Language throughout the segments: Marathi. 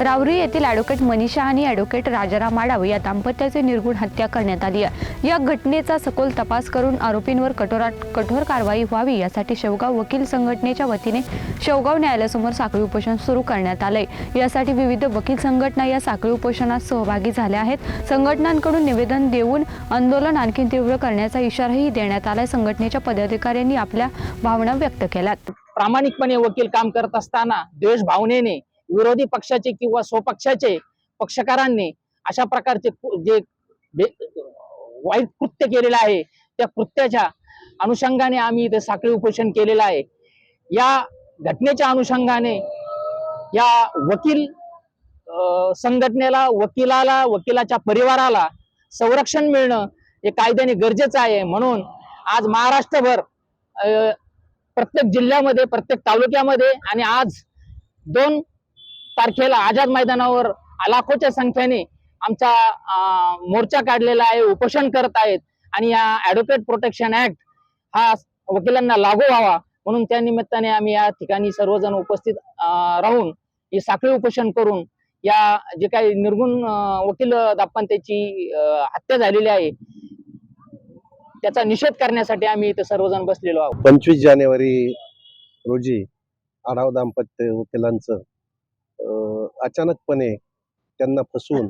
रावरी येथील ॲडव्होकेट मनीषा आणि ॲडव्होकेट राजाराम आडाव या दाम्पत्याची निर्गुण हत्या करण्यात आली आहे. या घटनेचा सखोल तपास करून आरोपींवर कठोरात कठोर कारवाई व्हावी यासाठी शेवगाव वकील संघटनेच्या वतीने शेवगाव न्यायालयासमोर साखळी उपोषण सुरू करण्यात आलंय. यासाठी विविध वकील संघटना या साखळी उपोषणात सहभागी झाल्या आहेत. संघटनांकडून निवेदन देऊन आंदोलन आणखी तीव्र करण्याचा इशाराही देण्यात आलाय. संघटनेच्या पदाधिकाऱ्यांनी आपल्या भावना व्यक्त केल्यात. प्रामाणिकपणे वकील काम करत असताना द्वेष भावनेने विरोधी पक्षाचे किंवा स्वपक्षाचे पक्षकारांनी अशा प्रकारचे जे वाईट कृत्य केलेलं आहे त्या कृत्याच्या अनुषंगाने आम्ही इथे साखळी उपोषण केलेलं आहे. या घटनेच्या अनुषंगाने या वकील संघटनेला वकिलाला वकिलाच्या परिवाराला संरक्षण मिळणं हे कायद्याने गरजेचं आहे. म्हणून आज महाराष्ट्रभर प्रत्येक जिल्ह्यामध्ये प्रत्येक तालुक्यामध्ये आणि आज दोन तारखेला आझाद मैदानावर लाखोच्या संख्येने आमचा मोर्चा काढलेला आहे उपोषण करत आहेत. आणि या ऍडव्होकेट प्रोटेक्शन ऍक्ट हा वकिलांना लागू व्हावा म्हणून त्या निमित्ताने आम्ही या ठिकाणी सर्वजण उपस्थित राहून ही साखळी उपोषण करून या जे काही निर्गुण वकील दाम्पत्याची हत्या झालेली आहे त्याचा निषेध करण्यासाठी आम्ही इथं सर्वजण बसलेलो आहोत. पंचवीस जानेवारी रोजी आढाव दाम्पत्य वकिलांचं अचानकपणे त्यांना फसवून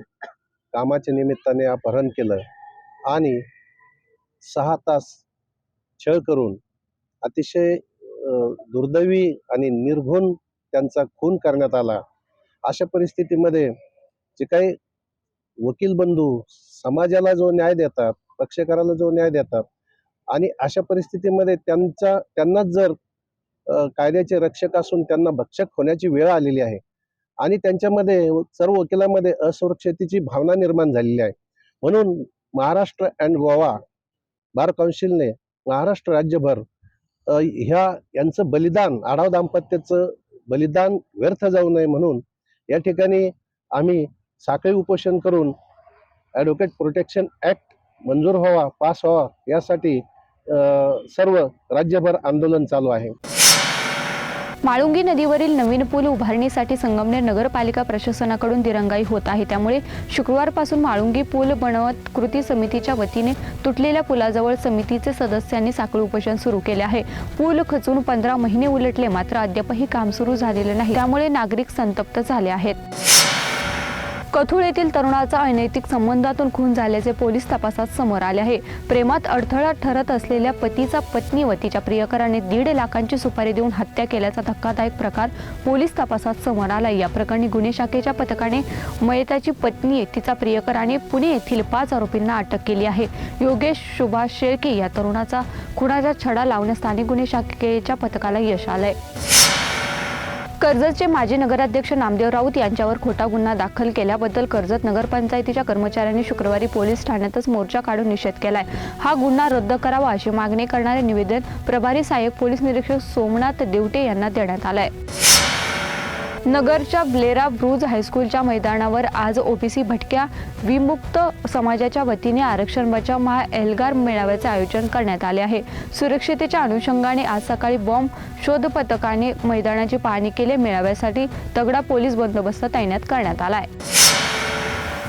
कामाच्या निमित्ताने अपहरण केलं आणि सहा तास छळ करून अतिशय दुर्दैवी आणि निर्घुण त्यांचा खून करण्यात आला. अशा परिस्थितीमध्ये जे काही वकील बंधू समाजाला जो न्याय देतात पक्षकाराला जो न्याय देतात आणि अशा परिस्थितीमध्ये त्यांचा त्यांनाच जर कायद्याचे रक्षक असून त्यांना भक्षक होण्याची वेळ आलेली आहे आणि त्यांच्यामध्ये सर्व वकिलांमध्ये असुरक्षतेची भावना निर्माण झालेली आहे. म्हणून महाराष्ट्र अँड गोवा बार कौन्सिलने महाराष्ट्र राज्यभर ह्या यांचं बलिदान आढाव दाम्पत्याचं बलिदान व्यर्थ जाऊ नये म्हणून या ठिकाणी आम्ही साखळी उपोषण करून ॲडव्होकेट प्रोटेक्शन ॲक्ट मंजूर व्हावा पास व्हावा यासाठी सर्व राज्यभर आंदोलन चालू आहे. माळुंगी नदीवरील नवीन पूल उभारणीसाठी संगमनेर नगरपालिका प्रशासनाकडून दिरंगाई होत आहे. त्यामुळे शुक्रवारपासून माळुंगी पूल बनवत कृती समितीच्या वतीने तुटलेल्या पुलाजवळ समितीचे सदस्यांनी साखळी उपोषण सुरू केले आहे. पूल खचून पंधरा महिने उलटले मात्र अद्यापही काम सुरू झालेलं नाही. त्यामुळे नागरिक संतप्त झाले आहेत. कथुळ येथील तरुणाचा अनैतिक संबंधातून खून झाल्याचे पोलीस तपासात समोर आले आहे. प्रेमात अडथळा ठरत असलेल्या पतीचा पत्नी व तिच्या प्रियकराने दीड लाखांची सुपारी देऊन हत्या केल्याचा धक्कादायक प्रकार पोलीस तपासात समोर आला या प्रकरणी गुन्हे शाखेच्या पथकाने मयताची पत्नी तिचा प्रियकर आणि पुणे येथील पाच आरोपींना अटक केली आहे. योगेश सुभाष शेळके या तरुणाचा खुणाचा छडा लावण्यास स्थानिक गुन्हे शाखेच्या पथकाला यश आलंय. कर्जतचे माजी नगराध्यक्ष नामदेव राऊत यांच्यावर खोटा गुन्हा दाखल केल्याबद्दल कर्जत नगरपंचायतीच्या कर्मचाऱ्यांनी शुक्रवारी पोलीस ठाण्यातच मोर्चा काढून निषेध केलाय. हा गुन्हा रद्द करावा अशी मागणी करणारे निवेदन प्रभारी सहाय्यक पोलीस निरीक्षक सोमनाथ देवटे यांना देण्यात आलंय. नगरच्या ब्लेरा ब्रूज हायस्कूलच्या मैदानावर आज ओबीसी भटक्या विमुक्त समाजाच्या वतीने आरक्षण बचाव महा एल्गार मेळाव्याचे आयोजन करण्यात आले आहे. सुरक्षितेच्या अनुषंगाने आज सकाळी बॉम्ब शोध पथकाने मैदानाची पाहणी केली. मेळाव्यासाठी तगडा पोलीस बंदोबस्त तैनात करण्यात आलाय.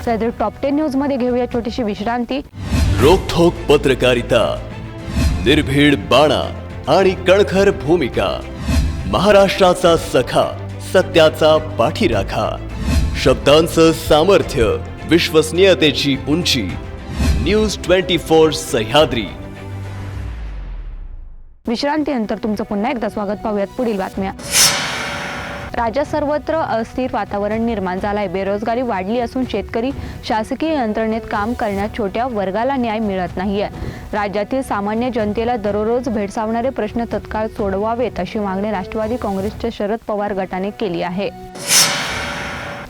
सदर टॉप टेन न्यूजमध्ये घेऊया छोटीशी विश्रांती. रोखोक पत्रकारिता निर्भीड बाणा आणि कणखर भूमिका महाराष्ट्राचा सखा सत्याचा पाठीराखा. शब्दांचं सामर्थ्य विश्वसनीयतेची उंची. News twenty four Sahyadri. विश्रांतीनंतर तुमचं पुन्हा एकदा स्वागत. पाहूयात पुढील बातम्या. राज्यात सर्वत्र अस्थिर वातावरण निर्माण झालं आहे बेरोजगारी वाढली असून शेतकरी शासकीय यंत्रणेत काम करण्यात छोट्या वर्गाला न्याय मिळत नाहीये. राज्यातील सामान्य जनतेला दररोज भेडसावणारे प्रश्न तत्काळ सोडवावेत अशी मागणी राष्ट्रवादी काँग्रेसच्या शरद पवार गटाने केली आहे.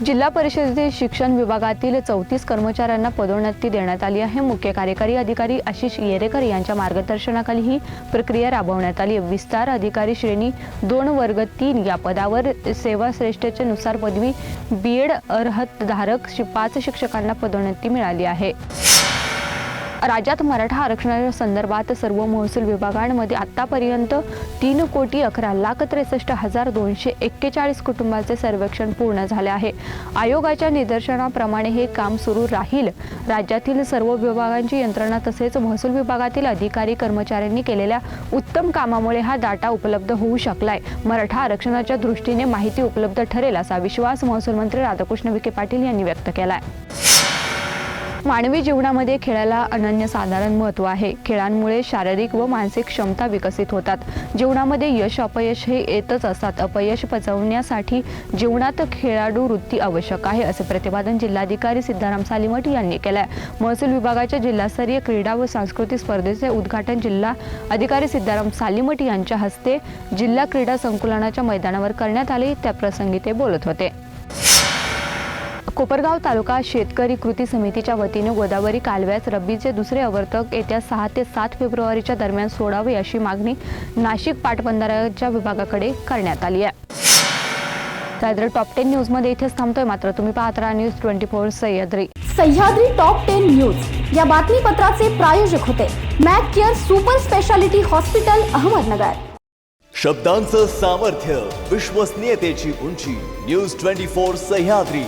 जिल्हा परिषदेतील शिक्षण विभागातील चौतीस कर्मचाऱ्यांना पदोन्नती देण्यात आली आहे. मुख्य कार्यकारी अधिकारी आशिष येरेकर यांच्या मार्गदर्शनाखाली ही प्रक्रिया राबवण्यात आली. आहे. विस्तार अधिकारी श्रेणी दोन वर्ग तीन या पदावर सेवा श्रेष्ठतेनुसार पदवी बी एड अर्हतधारक शि- पाच शिक्षकांना पदोन्नती मिळाली आहे. राज्यात मराठा आरक्षणाच्या संदर्भात सर्व महसूल विभागांमध्ये आतापर्यंत तीन कोटी अकरा लाख त्रेसष्ट हजार दोनशे एक्केचाळीस कुटुंबाचे सर्वेक्षण पूर्ण झाले आहे. आयोगाच्या निदर्शनाप्रमाणे हे काम सुरू राहील. राज्यातील सर्व विभागांची यंत्रणा तसेच महसूल विभागातील अधिकारी कर्मचाऱ्यांनी केलेल्या उत्तम कामामुळे हा डाटा उपलब्ध होऊ शकलाय. मराठा आरक्षणाच्या दृष्टीने माहिती उपलब्ध ठरेल असा विश्वास महसूल मंत्री राधाकृष्ण विखे पाटील यांनी व्यक्त केलाय. मानवी जीवनामध्ये खेळाला अनन्यसाधारण महत्त्व आहे. खेळांमुळे शारीरिक व मानसिक क्षमता विकसित होतात. जीवनामध्ये यश अपयश हे येतच असतात. अपयश पचवण्यासाठी जीवनात खेळाडू वृत्ती आवश्यक आहे असे प्रतिपादन जिल्हाधिकारी सिद्धाराम सालिमठ यांनी केलं आहे महसूल विभागाच्या जिल्हास्तरीय क्रीडा व सांस्कृतिक स्पर्धेचे उद्घाटन जिल्हा अधिकारी सिद्धाराम सालिमठ यांच्या हस्ते जिल्हा क्रीडा संकुलनाच्या मैदानावर करण्यात आले. त्याप्रसंगी ते बोलत होते. कोपरगाव तालुका शेतकरी कृती समितीच्या वतीने गोदावरी कालव्यास रब्बीचे दुसरे आवर्तक येत्या सहा ते सात फेब्रुवारीच्या दरम्यान सोडावे अशी मागणी नाशिक पाटबंधाऱ्याच्या विभागाकडे करण्यात आली आहे. त्यानंतर टॉप टेन न्यूजमध्ये इथेच थांबतोय. मात्र तुम्ही पाहत राहा news twenty four Sahyadri. Sahyadri top ten news. या बातमीपत्राचे प्रायोजक होते Mac Care super speciality hospital Ahmednagar. शब्दांचं सामर्थ्य विश्वसनीयतेची उंची. News twenty four Sahyadri.